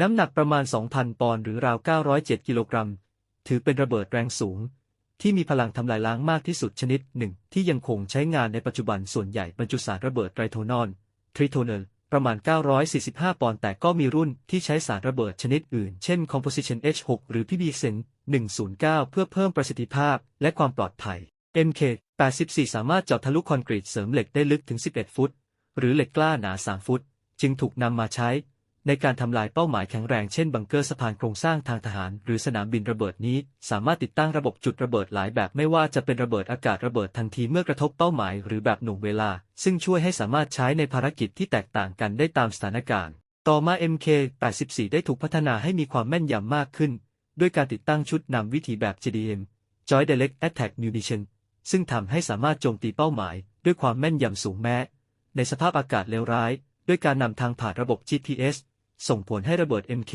น้ำหนักประมาณ 2,000 ปอนด์หรือราว 907 กิโลกรัม ถือเป็นระเบิดแรงสูง ที่มีพลังทำลายล้างมากที่สุดชนิดหนึ่ง ที่ยังคงใช้งานในปัจจุบันส่วนใหญ่บรรจุสารระเบิดไตรโทนอลทริโทเนลประมาณ 945 ปอนด์แต่ก็มีรุ่นที่ใช้สารระเบิดชนิดอื่น เช่น Composition H6 หรือ PBSen 109 เพื่อเพิ่มประสิทธิภาพและความปลอดภัย MK 84 สามารถเจาะทะลุคอนกรีตเสริมเหล็กได้ลึกถึง 11 ฟุต หรือเหล็กกล้าหนา 3 ฟุต จึงถูกนำมาใช้ ในการทำลายเป้าหมายแข็งแรงเช่นบังเกอร์สะพานโครงสร้างทางทหาร หรือสนามบินระเบิดนี้ สามารถติดตั้งระบบจุดระเบิดหลายแบบไม่ว่าจะเป็นระเบิดอากาศระเบิดทันทีเมื่อกระทบเป้าหมายหรือแบบหน่วงเวลา ซึ่งช่วยให้สามารถใช้ในภารกิจที่แตกต่างกันได้ตามสถานการณ์ ต่อมา MK84 ได้ถูกพัฒนาให้มีความแม่นยำมากขึ้น ด้วยการติดตั้งชุดนำวิถีแบบ JDM Joint Direct Attack Munition ซึ่งทำให้สามารถโจมตีเป้าหมาย ด้วยความแม่นยำสูงแม้ ในสภาพอากาศเลวร้าย ด้วยการนำทางผ่านระบบ GPS ส่งผลให้ระเบิด MK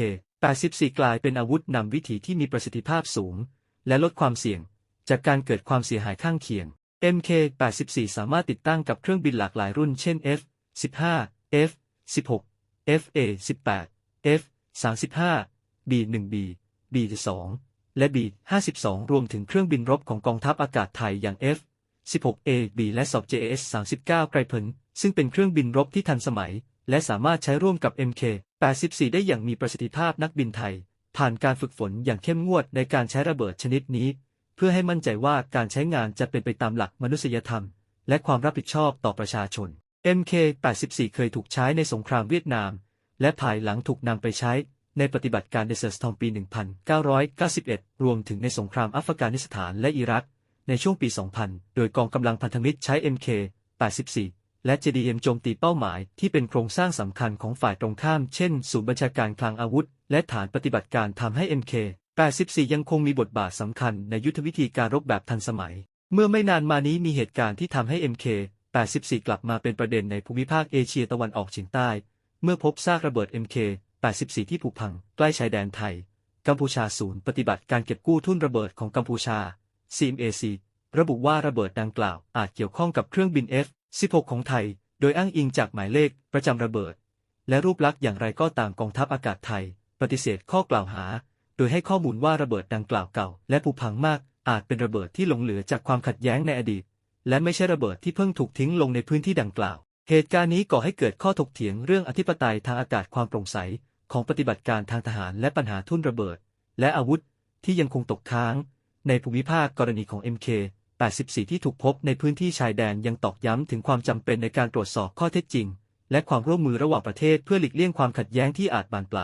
84 กลายเป็นอาวุธนำวิถีที่มีประสิทธิภาพสูง และลดความเสี่ยง จากการเกิดความเสียหายข้างเคียง MK 84 สามารถติดตั้งกับเครื่องบินหลากหลายรุ่นเช่น F 15 F 16 FA 18 F 35 B 1 B B 2และ B 52รวมถึงเครื่องบินรบของกองทัพอากาศไทยอย่าง F 16 A B และสอบ JS 39ไกรเพลซึ่งเป็นเครื่องบินรบที่ทันสมัย และสามารถใช้ร่วมกับ MK 84 ได้อย่างมีประสิทธิภาพนักบินไทย ผ่านการฝึกฝนอย่างเข้มงวดในการใช้ระเบิดชนิดนี้ เพื่อให้มั่นใจว่าการใช้งานจะเป็นไปตามหลักมนุษยธรรม และความรับผิดชอบต่อประชาชน MK 84 เคยถูกใช้ในสงครามเวียดนาม และภายหลังถูกนำไปใช้ในปฏิบัติการเดซเซอร์สตอมปี 1991 รวมถึงในสงครามอัฟกานิสถานและอิรัก ในช่วงปี 2000 โดยกองกำลังพันธมิตรใช้ MK 84 และ JDM โจมตีเป้าหมายที่เป็นโครงสร้างสำคัญของฝ่ายตรงข้าม เช่น ศูนย์บัญชาการคลังอาวุธ และฐานปฏิบัติการทำให้ MK 84 ยังคงมีบทบาทสำคัญในยุทธวิธีการรบแบบทันสมัย เมื่อไม่นานมานี้มีเหตุการณ์ที่ทำให้ MK 84 กลับมาเป็นประเด็นในภูมิภาคเอเชียตะวันออกเฉียงใต้ เมื่อพบซากระเบิด MK 84 ที่ผุพัง ใกล้ชายแดนไทย กัมพูชาศูนย์ปฏิบัติการเก็บกู้ทุ่นระเบิดของกัมพูชา CMAC ระบุว่าระเบิดดังกล่าวอาจเกี่ยวข้องกับเครื่องบิน 16 ของไทย โดยอ้างอิงจากหมายเลขประจำระเบิด และรูปลักษณ์อย่างไรก็ตามกองทัพอากาศไทย ปฏิเสธข้อกล่าวหา โดยให้ข้อมูลว่าระเบิดดังกล่าวเก่า และผุพังมาก อาจเป็นระเบิดที่หลงเหลือจากความขัดแย้งในอดีต และไม่ใช่ระเบิดที่เพิ่งถูกทิ้งลงในพื้นที่ดังกล่าว เหตุการณ์นี้ก่อให้เกิดข้อถกเถียงเรื่องอธิปไตยทางอากาศความโปร่งใส ของปฏิบัติการทางทหารและปัญหาทุ่นระเบิด และอาวุธที่ยังคงตกค้าง ในภูมิภาคกรณีของ MK 84 ที่ถูกพบในพื้นที่ชายแดนยังตอกย้ำถึงความจำเป็นในการตรวจสอบข้อเท็จจริง และความร่วมมือระหว่างประเทศเพื่อหลีกเลี่ยงความขัดแย้งที่อาจบานปลาย